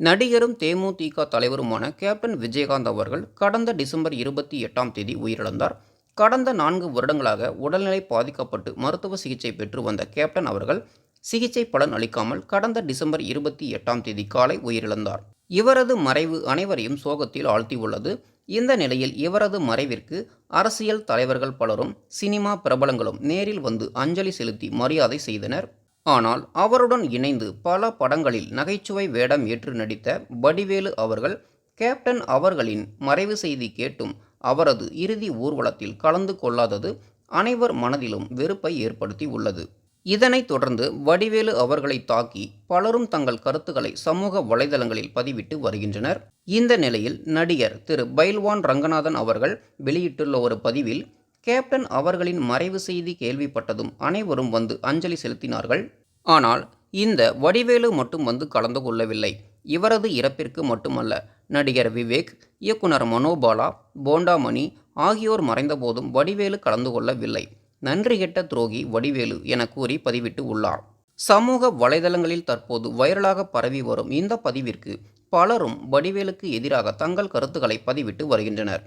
நடிகரும் தேமுதிக தலைவருமான கேப்டன் விஜயகாந்த் அவர்கள் கடந்த டிசம்பர் இருபத்தி எட்டாம் தேதி உயிரிழந்தார். கடந்த நான்கு வருடங்களாக உடல்நிலை பாதிக்கப்பட்டு மருத்துவ சிகிச்சை பெற்று வந்த கேப்டன் அவர்கள் சிகிச்சை பலன் அளிக்காமல் கடந்த டிசம்பர் இருபத்தி எட்டாம் தேதி காலை உயிரிழந்தார். இவரது மறைவு அனைவரையும் சோகத்தில் ஆழ்த்தியுள்ளது. இந்த நிலையில் இவரது மறைவிற்கு அரசியல் தலைவர்கள் பலரும் சினிமா பிரபலங்களும் நேரில் வந்து அஞ்சலி செலுத்தி மரியாதை செய்தனர். ஆனால் அவருடன் இணைந்து பல படங்களில் நகைச்சுவை வேடம் ஏற்று நடித்த வடிவேலு அவர்கள் கேப்டன் அவர்களின் மறைவு செய்தி கேட்டும் அவரது இறுதி ஊர்வலத்தில் கலந்து கொள்ளாதது அனைவர் மனதிலும் வெறுப்பை ஏற்படுத்தி உள்ளது. இதனைத் தொடர்ந்து வடிவேலு அவர்களை தாக்கி பலரும் தங்கள் கருத்துக்களை சமூக வலைதளங்களில் பதிவிட்டு வருகின்றனர். இந்த நிலையில் நடிகர் திரு பைல்வான் ரங்கநாதன் அவர்கள் வெளியிட்டுள்ள ஒரு பதிவில் கேப்டன் அவர்களின் மறைவு செய்தி கேள்விப்பட்டதும் அனைவரும் வந்து அஞ்சலி செலுத்தினார்கள். ஆனால் இந்த வடிவேலு மட்டும் வந்து கலந்து கொள்ளவில்லை. இவரது இறப்பிற்கு மட்டுமல்ல நடிகர் விவேக் இயக்குனர் மனோபாலா போண்டாமணி ஆகியோர் மறைந்தபோதும் வடிவேலு கலந்து கொள்ளவில்லை. நன்றி கெட்ட துரோகி வடிவேலு என கூறி பதிவிட்டு உள்ளார். சமூக வலைதளங்களில் தற்போது வைரலாக பரவி வரும் இந்த பதிவிற்கு பலரும் வடிவேலுக்கு எதிராக தங்கள் கருத்துக்களை பதிவிட்டு வருகின்றனர்.